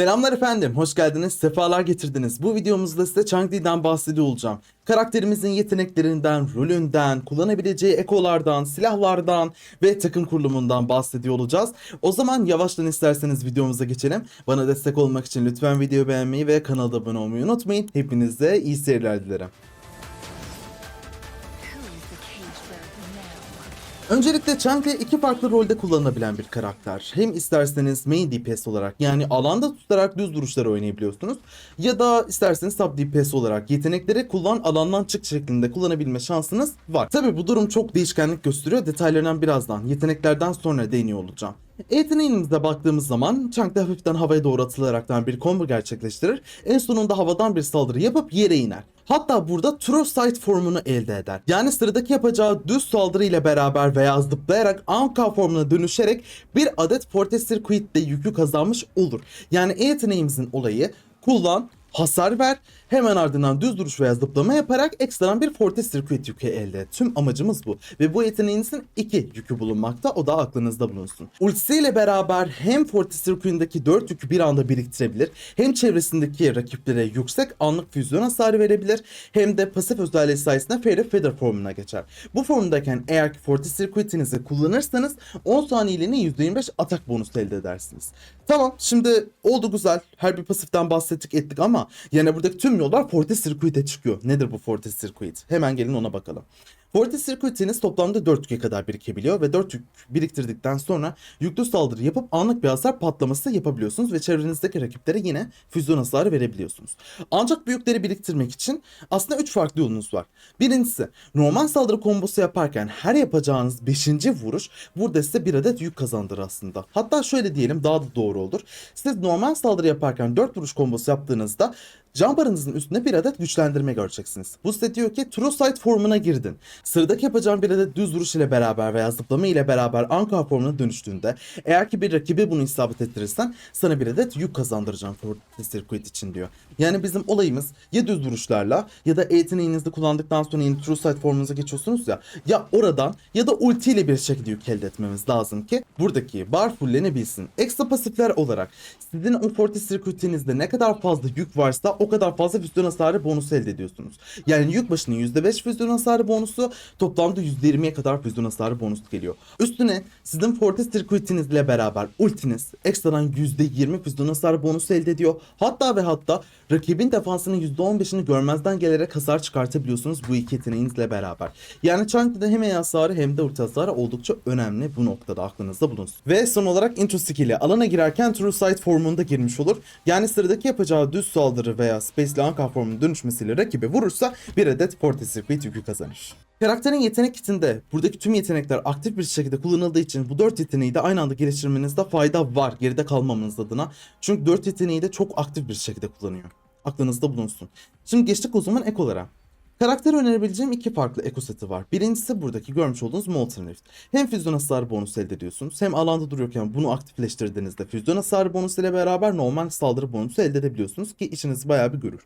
Selamlar efendim, hoş geldiniz, sefalar getirdiniz. Bu videomuzda size Chang'Li'den bahsediyor olacağım. Karakterimizin yeteneklerinden, rolünden, kullanabileceği ekolardan, silahlardan ve takım kurulumundan bahsediyor olacağız. O zaman yavaştan isterseniz videomuza geçelim. Bana destek olmak için lütfen videoyu beğenmeyi ve kanala abone olmayı unutmayın. Hepinize iyi seyirler dilerim. Öncelikle Chang'Li iki farklı rolde kullanılabilen bir karakter. Hem isterseniz main DPS olarak yani alanda tutarak düz vuruşlar oynayabiliyorsunuz. Ya da isterseniz sub DPS olarak yetenekleri kullan alandan çık şeklinde kullanabilme şansınız var. Tabi bu durum çok değişkenlik gösteriyor. Detaylarından birazdan yeteneklerden sonra değiniyor olacağım. Yeteneğimize baktığımız zaman Chang'de hafiften havaya doğru atılaraktan bir combo gerçekleştirir. En sonunda havadan bir saldırı yapıp yere iner. Hatta burada Sight formunu elde eder. Yani sıradaki yapacağı düz saldırı ile beraber veya zıplayarak Anka formuna dönüşerek bir adet Forte Circuit'te yükü kazanmış olur. Yani E yeteneğimizin olayı kullan, hasar ver, hemen ardından düz duruş veya zıplama yaparak ekstradan bir Forte Circuit yükü elde et. Tüm amacımız bu. Ve bu yeteneğinizin iki yükü bulunmakta. O da aklınızda bulunsun. Ultisiyle beraber hem Forte Circuit'indeki 4 yükü bir anda biriktirebilir. Hem çevresindeki rakiplere yüksek anlık füzyon hasarı verebilir. Hem de pasif özelliği sayesinde Fairy Feather formuna geçer. Bu formdayken eğer ki Forte Circuit'inizi kullanırsanız 10 saniyeliğine %25 atak bonusu elde edersiniz. Tamam şimdi oldu güzel. Her bir pasiften bahsettik ettik ama yani buradaki tüm yollar Forte Circuit'e çıkıyor. Nedir bu Forte Circuit? Hemen gelin ona bakalım. Forte Circuit'iniz toplamda 4 yüke kadar birikebiliyor ve 4 yük biriktirdikten sonra yüklü saldırı yapıp anlık bir hasar patlaması yapabiliyorsunuz ve çevrenizdeki rakiplere yine füzyon hasarı verebiliyorsunuz. Ancak bu yükleri biriktirmek için aslında 3 farklı yolunuz var. Birincisi normal saldırı kombosu yaparken her yapacağınız 5. vuruş burada size bir adet yük kazandırır aslında. Hatta şöyle diyelim daha da doğru olur. Siz normal saldırı yaparken 4 vuruş kombosu yaptığınızda Can barınızın üstünde bir adet güçlendirme göreceksiniz. Bu size diyor ki True Sight formuna girdin. Sıradaki yapacağın bir adet düz vuruş ile beraber veya zıplama ile beraber Anka formuna dönüştüğünde eğer ki bir rakibi bunu isabet ettirirsen sana bir adet yük kazandıracağım Forte Circuit için diyor. Yani bizim olayımız ya düz vuruşlarla ya da yeteneğinizi kullandıktan sonra yine True Sight formunuza geçiyorsunuz ya ya oradan ya da ulti ile bir şekilde yük elde etmemiz lazım ki buradaki bar fullenebilsin. Ekstra pasifler olarak sizin o Forte Circuit'inizde ne kadar fazla yük varsa o kadar fazla füzyon hasarı bonusu elde ediyorsunuz. Yani yük başına %5 füzyon hasarı bonusu toplamda %20'ye kadar füzyon hasarı bonusu geliyor. Üstüne sizin Forte Circuit'inizle beraber ultiniz ekstradan %20 füzyon hasarı bonusu elde ediyor. Hatta ve hatta rakibin defansının %15'ini görmezden gelerek hasar çıkartabiliyorsunuz bu iki yeteneğinizle beraber. Yani Chang'de hem E hasarı hem de ulti hasarı oldukça önemli bu noktada aklınızda bulunsun. Ve son olarak intro skill'i alana girerken True Sight formunda girmiş olur. Yani sıradaki yapacağı düz saldırı veya Space ile Anka formuna dönüşmesiyle rakibe vurursa bir adet Forte Circuit yükü kazanır. Karakterin yetenek kitinde buradaki tüm yetenekler aktif bir şekilde kullanıldığı için bu 4 yeteneği de aynı anda geliştirmenizde fayda var geride kalmamanız adına. Çünkü 4 yeteneği de çok aktif bir şekilde kullanıyor. Aklınızda bulunsun. Şimdi geçtik o zaman ekolara. Karakter önerebileceğim iki farklı eko seti var. Birincisi buradaki görmüş olduğunuz Molten Rift. Hem füzyon hasarı bonusu elde ediyorsunuz hem alanda duruyorken bunu aktifleştirdiğinizde füzyon hasarı bonusu ile beraber normal saldırı bonusu elde edebiliyorsunuz ki işinizi bayağı bir görür.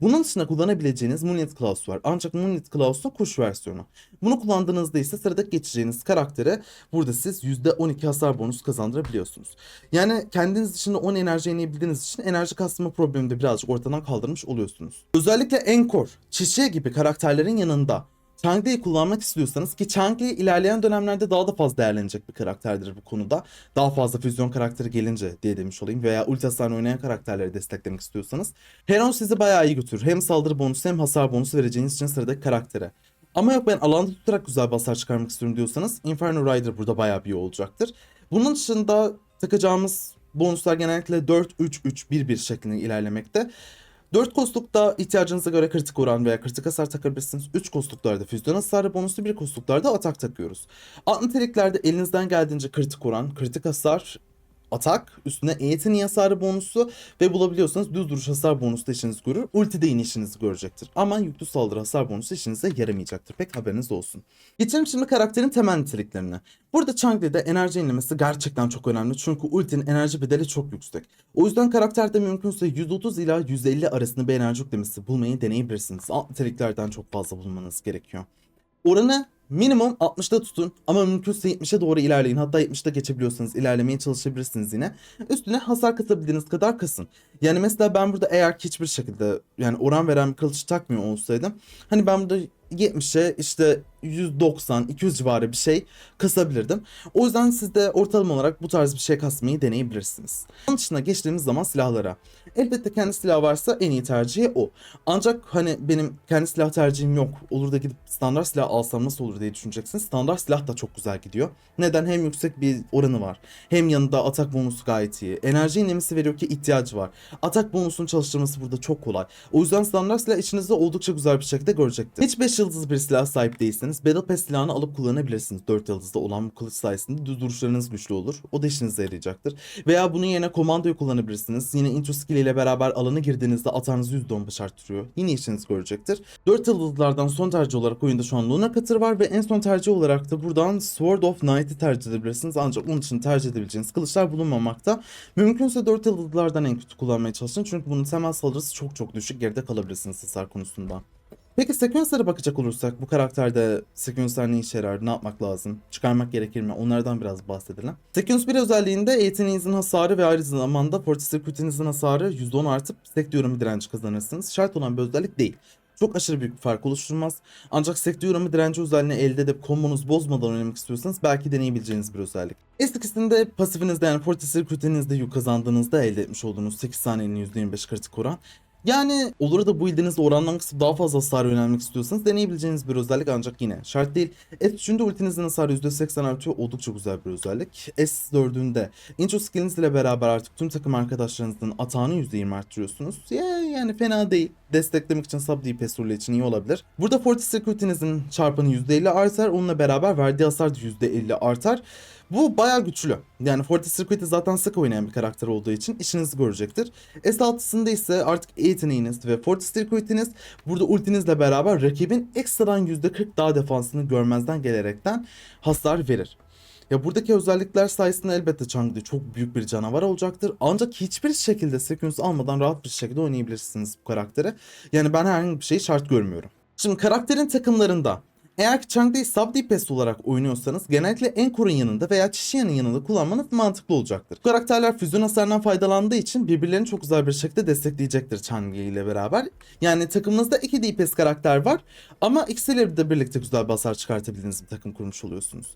Bunun dışında kullanabileceğiniz Moonlit Claws var. Ancak Moonlit Claws'un kuş versiyonu. Bunu kullandığınızda ise sıradaki geçeceğiniz karaktere burada siz %12 hasar bonusu kazandırabiliyorsunuz. Yani kendiniz dışında 10 enerji yenebildiğiniz için enerji kastırma problemini de birazcık ortadan kaldırmış oluyorsunuz. Özellikle Encore, Çiçeği gibi karakterlerin yanında Chang'li'yi kullanmak istiyorsanız ki Chang'li ilerleyen dönemlerde daha da fazla değerlenecek bir karakterdir bu konuda. Daha fazla füzyon karakteri gelince diye demiş olayım veya ulti oynayan karakterleri desteklemek istiyorsanız. Heron sizi bayağı iyi götürür. Hem saldırı bonusu hem hasar bonusu vereceğiniz için sıradaki karaktere. Ama yok ben alanda tutarak güzel bir hasar çıkarmak istiyorum diyorsanız Inferno Rider burada bayağı bir iyi olacaktır. Bunun dışında takacağımız bonuslar genellikle 4-3-3-1-1 şeklinde ilerlemekte. 4 kostlukta ihtiyacınıza göre kritik oran veya kritik hasar takabilirsiniz. 3 kostluklarda füzyon hasarı bonusu, 1 kostluklarda atak takıyoruz. Alt niteliklerde elinizden geldiğince kritik oran, kritik hasar, atak, üstüne E yeteneği hasarı bonusu ve bulabiliyorsanız düz duruş hasar bonusu da işinizi görür. Ulti de yine işinizi görecektir. Ama yüklü saldırı hasar bonusu işinize yaramayacaktır. Pek haberiniz olsun. Geçelim şimdi karakterin temel niteliklerine. Burada Chang'li'de enerji yenilemesi gerçekten çok önemli. Çünkü ultinin enerji bedeli çok yüksek. O yüzden karakterde mümkünse 130 ila 150 arasında bir enerji yüklemesi bulmayı deneyebilirsiniz. Alt niteliklerden çok fazla bulmanız gerekiyor. Oranı Minimum 60'da tutun ama mümkünse 70'e doğru ilerleyin. Hatta 70'de geçebiliyorsanız ilerlemeye çalışabilirsiniz yine. Üstüne hasar kasabildiğiniz kadar kasın. Yani mesela ben burada eğer hiçbir şekilde yani oran veren bir kılıç takmıyor olsaydım hani ben burada 70'e işte 190 200 civarı bir şey kasabilirdim. O yüzden siz de ortalama olarak bu tarz bir şey kasmayı deneyebilirsiniz. Onun dışında geçtiğimiz zaman silahlara. Elbette kendi silah varsa en iyi tercihi o. Ancak hani benim kendi silah tercihim yok. Olur da gidip standart silah alsam nasıl olur diye düşüneceksiniz. Standart silah da çok güzel gidiyor. Neden? Hem yüksek bir oranı var. Hem yanında atak bonusu gayet iyi. Enerji inlemesi veriyor ki ihtiyacı var. Atak bonusunu çalıştırması burada çok kolay. O yüzden standart silah içinizde oldukça güzel bir şekilde görecektir. Hiç 5 yıldızlı bir silah sahip değilseniz Battle Pass silahını alıp kullanabilirsiniz. 4 yıldızda olan bu kılıç sayesinde düz duruşlarınız güçlü olur. O da işinize yarayacaktır. Veya bunun yerine komandoyu kullanabilirsiniz. Yine intro skill ile beraber alana girdiğinizde atağınızı %15 arttırıyor. Yine işinizi görecektir. 4 yıldızlardan son tercih olarak oyunda şu an Luna Cutter var ve en son tercih olarak da buradan Sword of Knight'ı tercih edebilirsiniz. Ancak onun için tercih edebileceğiniz kılıçlar bulunmamakta. Mümkünse 4 yıldızlardan en kötü kullanmaya çalışın. Çünkü bunun temel saldırısı çok çok düşük. Geride kalabilirsiniz hasar konusunda. Peki seküenslere bakacak olursak bu karakterde seküensler ne işe yarar, ne yapmak lazım, çıkarmak gerekir mi onlardan biraz bahsedelim. Seküens bir özelliğinde yeteneğinizin hasarı ve aynı zamanda Fortisircuitinizin hasarı %10 artıp sek diyorum direnci kazanırsınız. Şart olan bir özellik değil. Çok aşırı büyük bir fark oluşturmaz. Ancak sektör uğramı direnci özelliğini elde edip kombonuzu bozmadan oynamak istiyorsanız belki deneyebileceğiniz bir özellik. Eskisinde pasifinizde yani Fortisircuitinizde yük kazandığınızda elde etmiş olduğunuz 8 saniyenin %25 kritik oran yani olur da bu ildinizde orandan kısıp daha fazla hasar yönelmek istiyorsanız deneyebileceğiniz bir özellik ancak yine şart değil. S3'ünde ultinizin hasarı %80 artıyor oldukça güzel bir özellik. S4'ünde intro skilliniz ile beraber artık tüm takım arkadaşlarınızın atağını %20 arttırıyorsunuz. Ya, yani fena değil. Desteklemek için sub DPS rolü için iyi olabilir. Burada Fortis Security'nizin çarpanı %50 artar. Onunla beraber verdiği hasar da %50 artar. Bu bayağı güçlü. Yani Fortis Circuit'i zaten sık oynayan bir karakter olduğu için işinizi görecektir. S6'sında ise artık E yeteneğiniz ve Fortis Circuit'iniz burada ultinizle beraber rakibin ekstradan %40 daha defansını görmezden gelerekten hasar verir. Ya buradaki özellikler sayesinde elbette Chang'de çok büyük bir canavar olacaktır. Ancak hiçbir şekilde seküns almadan rahat bir şekilde oynayabilirsiniz bu karakteri. Yani ben herhangi bir şeyi şart görmüyorum. Şimdi karakterin takımlarında eğer ki Chang'de sub DPS olarak oynuyorsanız genellikle Enkor'un yanında veya Chishia'nın yanında kullanmanız mantıklı olacaktır. Bu karakterler füzyon hasarından faydalandığı için birbirlerini çok güzel bir şekilde destekleyecektir Chang'e ile beraber. Yani takımınızda iki DPS karakter var ama ikisiyle de birlikte güzel bir hasar çıkartabildiğiniz bir takım kurmuş oluyorsunuz.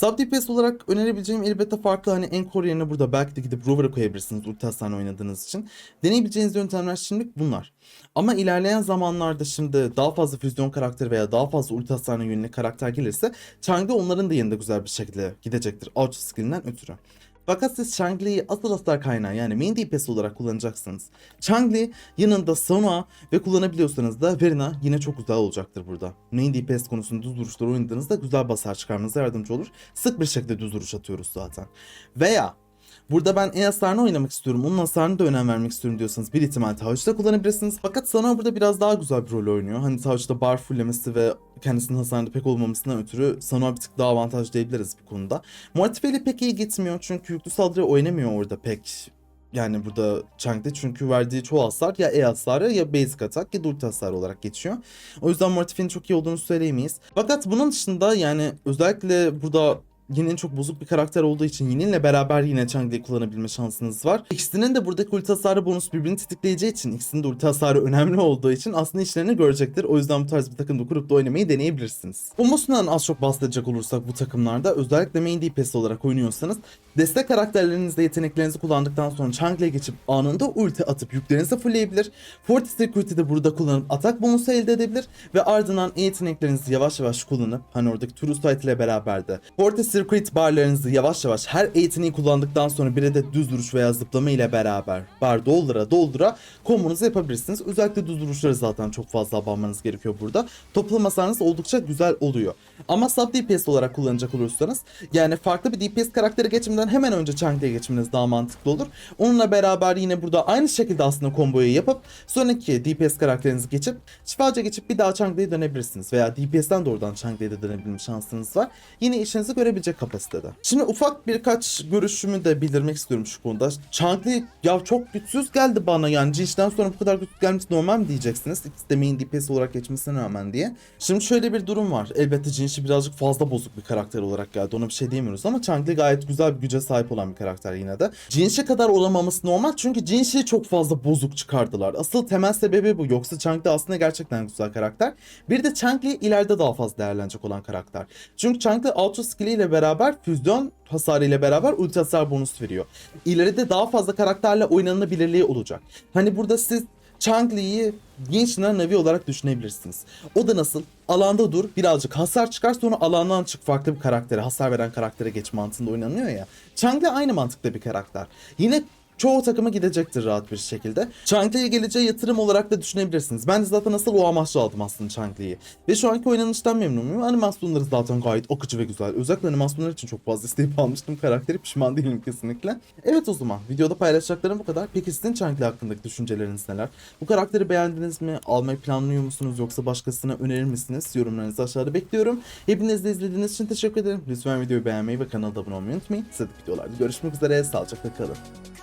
Sub DPS olarak önerebileceğim elbette farklı hani Encore yerine burada belki de gidip Rover'ı koyabilirsiniz ulti oynadığınız için. Deneyebileceğiniz yöntemler şimdilik bunlar. Ama ilerleyen zamanlarda şimdi daha fazla füzyon karakteri veya daha fazla ulti yönelik karakter gelirse Chang'de onların da yanında güzel bir şekilde gidecektir. Ouch skillinden ötürü. Fakat siz Chang'li'yi asıl hasar kaynağı yani main DPS olarak kullanacaksınız. Chang'li yanında Sona ve kullanabiliyorsanız da Verina yine çok güzel olacaktır burada. Main DPS konusunda düz duruşlar oynadığınızda güzel basar çıkarmanıza yardımcı olur. Sık bir şekilde düz duruş atıyoruz zaten. Veya Burada ben en hasarını oynamak istiyorum. Onun hasarını da önem vermek istiyorum diyorsanız bir ihtimal Tavuş'ta kullanabilirsiniz. Fakat Sana burada biraz daha güzel bir rol oynuyor. Hani Tavuş'ta bar fullemesi ve kendisinin hasarında pek olmamasından ötürü Sana bir tık daha avantaj diyebiliriz bu konuda. Mortife ile pek iyi gitmiyor çünkü yüklü saldırı oynamıyor orada pek. Yani burada Chang'de çünkü verdiği çoğu hasar ya E hasarı ya basic atak ya da ulti hasarı olarak geçiyor. O yüzden Mortife'nin çok iyi olduğunu söyleyemeyiz. Fakat bunun dışında yani özellikle burada Yin'in çok bozuk bir karakter olduğu için Yin'inle beraber yine Chang'li'yi kullanabilme şansınız var. İkisinin de buradaki ulti hasarı bonus birbirini tetikleyeceği için ikisinin de ulti hasarı önemli olduğu için aslında işlerini görecektir. O yüzden bu tarz bir takımda kurup da oynamayı deneyebilirsiniz. Kombosundan az çok bahsedecek olursak bu takımlarda özellikle main DPS olarak oynuyorsanız destek karakterlerinizde yeteneklerinizi kullandıktan sonra Chang'li'ye geçip anında ulti atıp yüklerinizi fullleyebilir. Fortis Security de burada kullanıp atak bonusu elde edebilir ve ardından yeteneklerinizi yavaş yavaş kullanıp hani oradaki True Sight ile beraber de Fortis Circuit barlarınızı yavaş yavaş her yeteneği kullandıktan sonra bir de düz duruş veya zıplama ile beraber bar doldura doldura kombonuzu yapabilirsiniz. Özellikle düz duruşları zaten çok fazla abanmanız gerekiyor burada. Toplam hasarınız oldukça güzel oluyor. Ama sub DPS olarak kullanacak olursanız yani farklı bir DPS karakteri geçiminden hemen önce Chang'li'ye geçmeniz daha mantıklı olur. Onunla beraber yine burada aynı şekilde aslında komboyu yapıp sonraki DPS karakterinizi geçip şifaca geçip bir daha Chang'li'ye dönebilirsiniz. Veya DPS'den doğrudan Chang'li'ye de dönebilme şansınız var. Yine işinizi görebilecek oynayabilecek kapasitede. Şimdi ufak birkaç görüşümü de bildirmek istiyorum şu konuda. Changli ya çok güçsüz geldi bana yani Jinx'ten sonra bu kadar güçsüz gelmesi normal mi diyeceksiniz? İkisi de main DPS olarak geçmesine rağmen diye. Şimdi şöyle bir durum var. Elbette Jinx'i birazcık fazla bozuk bir karakter olarak geldi. Ona bir şey diyemiyoruz ama Changli gayet güzel bir güce sahip olan bir karakter yine de. Jinx'e kadar olamaması normal çünkü Jinx'i çok fazla bozuk çıkardılar. Asıl temel sebebi bu. Yoksa Changli aslında gerçekten güzel karakter. Bir de Changli ileride daha fazla değerlenecek olan karakter. Çünkü Changli auto skill ile beraber füzyon hasarı ile beraber ulti hasar bonus veriyor. İleride daha fazla karakterle oynanabilirliği olacak. Hani burada siz Changli'yi gençler Navi olarak düşünebilirsiniz. O da nasıl? Alanda dur, birazcık hasar çıkar sonra alandan çık farklı bir karaktere, hasar veren karaktere geç mantığında oynanıyor ya. Changli aynı mantıkta bir karakter. Yine çoğu takıma gidecektir rahat bir şekilde. Changli'ye geleceği yatırım olarak da düşünebilirsiniz. Ben de zaten asıl o amaçla aldım aslında Changli'yi. Ve şu anki oynanıştan memnunum. Animasyonları zaten gayet akıcı ve güzel. Özellikle animasyonlar için çok fazla isteyip almıştım karakteri. Pişman değilim kesinlikle. Evet o zaman videoda paylaşacaklarım bu kadar. Peki sizin Changli hakkındaki düşünceleriniz neler? Bu karakteri beğendiniz mi? Almayı planlıyor musunuz? Yoksa başkasına önerir misiniz? Yorumlarınızı aşağıda bekliyorum. Hepiniz de izlediğiniz için teşekkür ederim. Lütfen videoyu beğenmeyi ve kanala abone olmayı unutmayın. Sıradaki videolarda görüşmek üzere. Sağlıcakla kalın.